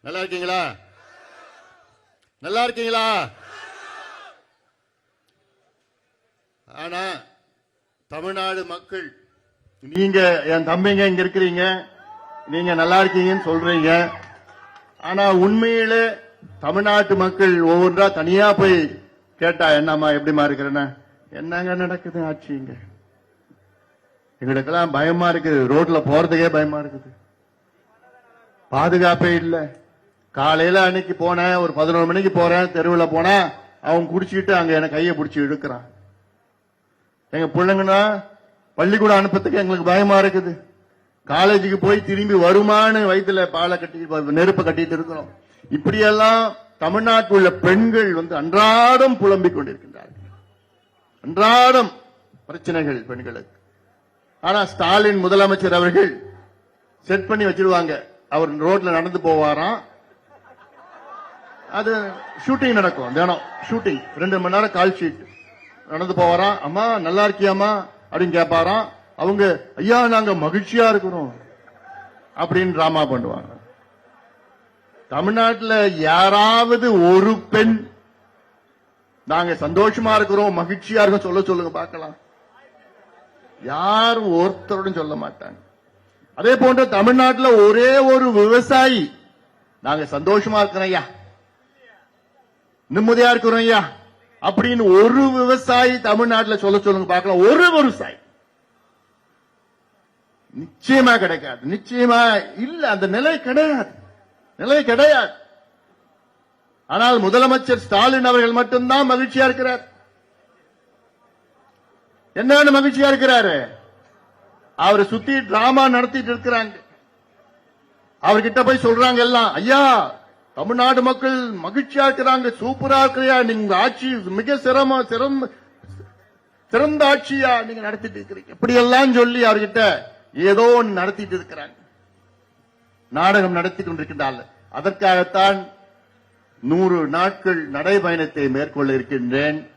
நல்லா இருக்கீங்களா? நல்லா இருக்கீங்களா? ஆனா தமிழ்நாடு மக்கள் நீங்க என் தம்பிங்க இங்க இருக்கிறீங்க? நீங்க நல்லா இருக்கீங்கன்னு சொல்றீங்க. ஆனா உண்மையிலே தமிழ்நாட்டு மக்கள் ஒவ்வொன்றா தனியா போய் கேட்டா என்னம்மா எப்படிமா இருக்கிறேன்னு? என்னங்க நடக்குது ஆட்சி இங்க? எங்களுக்கெல்லாம் பயமா இருக்குது. ரோட்ல போறதுக்கே பயமா இருக்குது. பாதுகாப்பே இல்லை. காலையில அன்னைக்கு போனேன் ஒரு பதினோரு மணிக்கு போறேன் தெருவில் போனேன் அவன் குடிச்சிட்டு அங்க எனக்கு கையை பிடிச்சி இழுக்கிறான். எங்க பிள்ளைங்கன்னா பள்ளிக்கூடம் அனுப்பத்துக்கு எங்களுக்கு பயமா இருக்குது. காலேஜுக்கு போய் திரும்பி வருமானு வயித்துல பாலை கட்டி நெருப்பை கட்டிட்டு இருக்கிறோம். இப்படியெல்லாம் தமிழ்நாட்டில் உள்ள பெண்கள் வந்து அன்றாடம் புலம்பிக் கொண்டிருக்கின்றார்கள். அன்றாடம் பிரச்சனைகள் பெண்களுக்கு. ஆனா ஸ்டாலின் முதலமைச்சர் அவர்கள் செட் பண்ணி வச்சிருவாங்க. அவர் ரோட்ல நடந்து போவாராம். அது ஷூட்டிங் நடக்கும். தினம் ஷூட்டிங் ரெண்டு மணி நேரம் கால் ஷீட் நடந்து போவாராம். அம்மா நல்லா இருக்கியாமா அப்படின்னு கேட்பாராம். அவங்க ஐயா நாங்க மகிழ்ச்சியா இருக்கிறோம். அப்படின்னு டிராமா பண்ணுவாங்க. தமிழ்நாட்டுல யாராவது ஒரு பெண் நாங்க சந்தோஷமா இருக்கிறோம் மகிழ்ச்சியா இருக்கோம் சொல்ல சொல்லுங்க பார்க்கலாம். யாரும் ஒருத்தரோடும் சொல்ல மாட்டாங்க. அதே போன்ற தமிழ்நாட்டுல ஒரே ஒரு விவசாயி நாங்க சந்தோஷமா இருக்கிறோம் ஐயா. நிம்மதியா இருக்கிறோம் ஐயா. அப்படின்னு ஒரு விவசாயி தமிழ்நாட்டுல சொல்ல சொல்லுங்க பார்க்கலாம். ஒரு விவசாயி. நிச்சயமா கிடைக்காது. நிச்சயமா இல்ல அந்த நிலை கிடையாது. நிலை கிடையாது. ஆனால் முதலமைச்சர் ஸ்டாலின் அவர்கள் மட்டும்தான் மகிழ்ச்சியா இருக்கிறார். என்னன்னு மகிழ்ச்சியா இருக்கிறாரு? அவரை சுத்தி டிராமா நடத்திட்டு இருக்கிறாங்க. அவர்கிட்ட போய் சொல்றாங்க எல்லாம். ஐயா தமிழ்நாடு மக்கள் மகிழ்ச்சியா இருக்கிறாங்க சூப்பரா இருக்கிறியா? நீங்க ஆட்சி மிக சிரம சிறந்த சிறந்த ஆட்சியா நீங்க நடத்திட்டு இருக்கிறீங்க. இப்படி எல்லாம் சொல்லி அவர்கிட்ட ஏதோ ஒன்று நடத்திட்டு இருக்கிறாங்க. நாடகம் நடத்தி கொண்டிருக்கின்றார்கள். அதற்காகத்தான் நூறு நாட்கள் நடைபயணத்தை மேற்கொள்ள இருக்கின்றேன்.